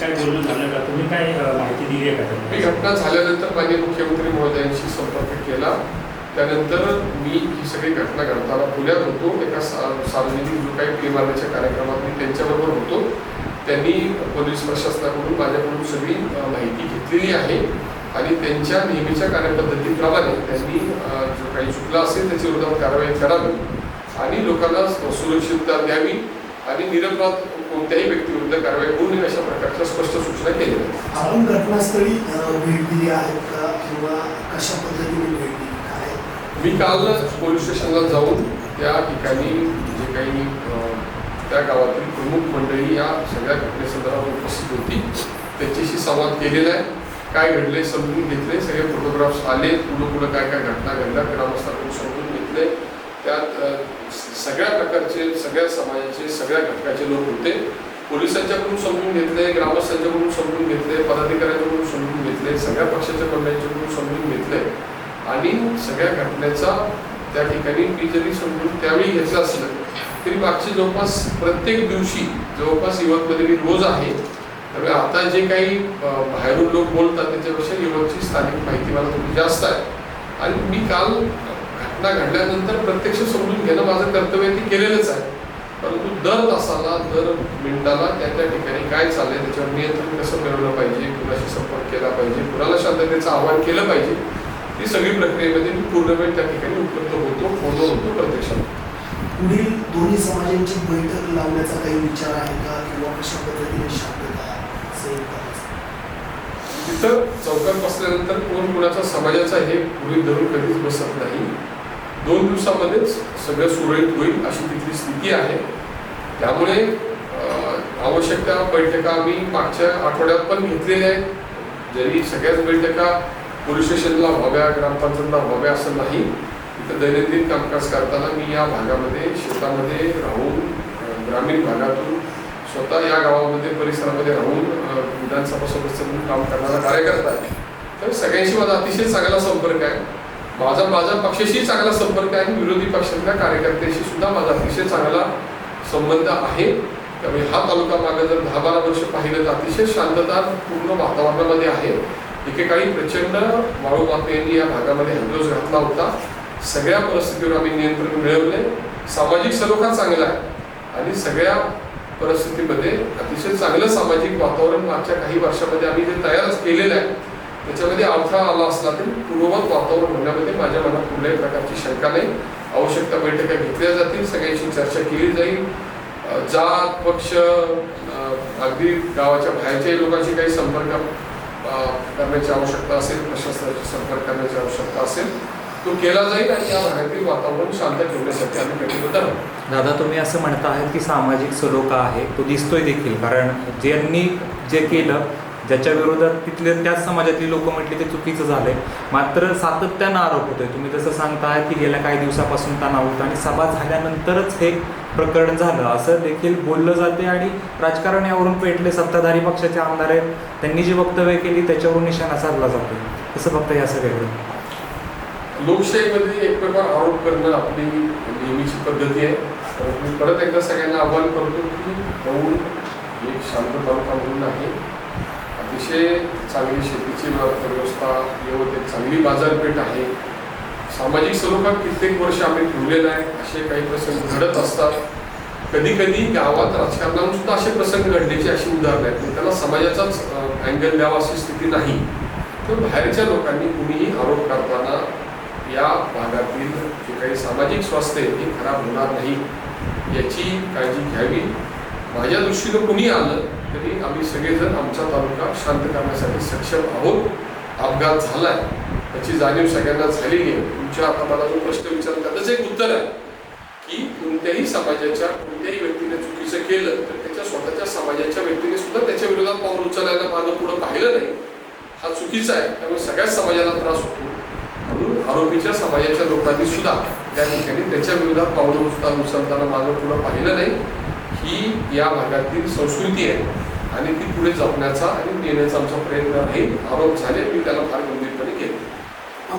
काय बोलणं झालं का? तुम्ही काय माहिती दिली आहे का मी घटना झाल्यानंतर माननीय मुख्यमंत्री महोदयांशी संपर्क केला. त्यानंतर मी ही सगळी घटना घडताना पुण्यात होतो. एका सार्वजनिक जो काही प्री मारण्याच्या कार्यक्रमात मी त्यांच्याबरोबर होतो. त्यांनी पोलीस प्रशासनाकडून माझ्याकडून सगळी माहिती घेतलेली आहे. आणि त्यांच्या नेहमीच्या कार्यपद्धतीप्रमाणे त्यांनी जो काही चुकला असेल त्याच्या विरोधात कारवाई करावी. आणि लोकांना सुरक्षितता द्यावी. आणि निरपराध कोणत्याही व्यक्तीविरुद्ध कारवाई होऊ नये अशा प्रकारच्या स्पष्ट सूचना आहेत आपण घटनास्थळी भेट दिली आहे का? किंवा कशा पद्धतीने भेट दिली काय मी काल पोलीस स्टेशनला जाऊन त्या ठिकाणी जे काही त्या गावातील प्रमुख मंडळी या सगळ्या घटनेसंदर्भात उपस्थित होती. त्यांच्याशी संवाद केलेला आहे. काय घडले समजून घेतले सगळे फोटोग्राफ्स आले पुढं पुढं काय काय घटना घडल्या ग्रामस्थांकडून समजून घेतले त्यात सगळ्या प्रकारचे सगळ्या समाजाचे सगळ्या घटकाचे लोक होते. पोलिसांच्याकडून समजून घेतले ग्रामस्थांच्याकडून समजून घेतले पदाधिकाऱ्यांकडून समजून घेतले सगळ्या पक्षाच्या मंडळींच्याकडून समजून घेतले. आणि सगळ्या घटनेचा त्या ठिकाणी मी जरी समजून त्यावेळी घेतलं असलं. तरी मागच्या जवळपास प्रत्येक दिवशी जवळपास युवकमध्ये मी रोज आहे. त्यामुळे आता जे काही बाहेरून लोक बोलतात त्याच्यापेक्षा युवकची स्थानिक माहिती मला थोडी जास्त आहे. आणि मी काल घटना घडल्यानंतर प्रत्यक्ष समजून घेणं माझं कर्तव्य ते केलेलंच आहे. परंतु दर तासाला दर मिनिटाला त्या त्या ठिकाणी काय चाललंय त्याच्यावर नियंत्रण कसं मिळवलं पाहिजे कुणाशी संपर्क केला पाहिजे कुणाला शांततेचं आवाहन केलं पाहिजे ही सगळी प्रक्रियेमध्ये मी पूर्ण वेळ त्या ठिकाणी उपलब्ध होतो फोनवर होतो प्रत्यक्षात. पुढील दोन्ही समाजांची बैठक लावण्याचा काही विचार आहे का? किंवा कशा पद्धतीने शांतता तिथं चौकात बसल्यानंतर कोण कुणाचा समाजाचा हे गृहीत धरून कधीच बसत नाही. दोन दिवसामध्येच सगळं सुरळीत होईल अशी तिथली स्थिती आहे. त्यामुळे आवश्यक त्या बैठका आम्ही मागच्या आठवड्यात पण घेतलेल्या आहेत. जरी सगळ्याच बैठका पोलीस स्टेशनला व्हाव्या ग्रामपंचायतला व्हाव्या असं नाही इथं दैनंदिन कामकाज करताना मी या भागामध्ये शेतामध्ये राहून ग्रामीण भागातून स्वतः या गावामध्ये परिसरामध्ये राहून विधानसभा सदस्य म्हणून काम करणारा कार्यकर्ता आहे. तर सगळ्यांशी माझा अतिशय चांगला संपर्क आहे. माझा माझ्या पक्षाशी चांगला संपर्क आहे विरोधी पक्षातल्या कार्यकर्त्याशी सुद्धा माझा अतिशय चांगला संबंध आहे. त्यामुळे हा तालुका मागे जर दहा बारा वर्ष पाहिलं तर अतिशय शांतता पूर्ण वातावरणामध्ये आहे. एकेकाळी प्रचंड वाळू यांनी या भागामध्ये हल्लोस घातला होता. सगळ्या परिस्थितीवर आम्ही नियंत्रण मिळवले सामाजिक सलोखा चांगला आहे. आणि सगळ्या परिस्थितीमध्ये अतिशय चांगलं सामाजिक वातावरण मागच्या काही वर्षामध्ये आम्ही जे तयारच केलेलं आहे त्याच्यामध्ये अडथळा आला असला तरी पूर्ववत वातावरण होण्यामध्ये माझ्या मनात कुठल्याही प्रकारची शंका नाही. आवश्यकता बैठका घेतल्या जातील. सगळ्यांशी चर्चा केली जाईल. जात पक्ष अगदी गावाच्या बाहेरच्याही लोकांशी काही संपर्क करण्याची आवश्यकता असेल प्रशासनाशी संपर्क करण्याची आवश्यकता असेल तो केला जाईल आणि या भागातील वातावरण शांत ठेवण्यासाठी आम्ही कटिबद्ध आहोत. दादा तुम्ही असं म्हणता आहात की सामाजिक सलोखा आहे तो दिसतोय देखील. कारण ज्यांनी जे केलं ज्याच्या विरोधात तिथले त्याच समाजातली लोक म्हटले ते चुकीचं झालंय. मात्र सातत्यानं आरोप होतोय. तुम्ही जसं सांगताय की गेल्या काही दिवसापासून तणाव होता आणि सभा झाल्यानंतरच हे प्रकरण झालं. असं देखील बोललं जाते आणि राजकारण यावरून पेटले सत्ताधारी पक्षाचे आमदार आहेत. त्यांनी जी वक्तव्य केली त्याच्यावरून निशाणा साधला जातो कसं फक्त या सगळ्याकडे लोकशाहीमध्ये एकमेकावर आरोप करणं आपली नेहमीची पद्धती आहे. मी परत एकदा सगळ्यांना आव्हान करतो की एक शांत तालुका म्हणून आहे. अतिशय चांगली शेतीची व्यवस्था येऊन चांगली बाजारपेठ आहे. सामाजिक स्वरूपात कित्येक वर्ष आम्ही ठेवलेलं आहे. असे काही प्रसंग घडत असतात. कधी कधी गावात राजकारणातून सुद्धा असे प्रसंग घडण्याची अशी उदाहरणं आहेत. पण त्याला समाजाचाच अँगल द्यावा अशी स्थिती नाही. तर बाहेरच्या लोकांनी कुणीही आरोप करताना या भागातील जे काही सामाजिक स्वास्थ्य आहे ते खराब होणार नाही याची काळजी घ्यावी. माझ्या दृष्टीनं कुणी आलं तरी आम्ही सगळेजण आमचा तालुका शांत करण्यासाठी सक्षम आहोत. अपघात झालाय. त्याची जाणीव सगळ्यांना झालेली आहे. तुमच्या आता मला जो प्रश्न विचारला त्याचं एक उत्तर आहे की कोणत्याही समाजाच्या कोणत्याही व्यक्तीने चुकीचं केलं तर त्याच्या स्वतःच्या समाजाच्या व्यक्तीने सुद्धा त्याच्या विरोधात पाऊल उचलायला मागं पुढं पाहिलं नाही. हा चुकीचा आहे. त्यामुळे सगळ्याच समाजाला त्रास होतो. म्हणून आरोपीच्या समाजाच्या लोकांनी सुद्धा त्या ठिकाणी त्याच्या विरोधात पावलं उचलता उचलताना मागं पुढं पाहिलं नाही. या भागातील संस्कृती आहे. आणि ती पुढे जपण्याचा आणि नेण्याचा आमचा प्रयत्न राहील आरोप झाले मी त्याला फार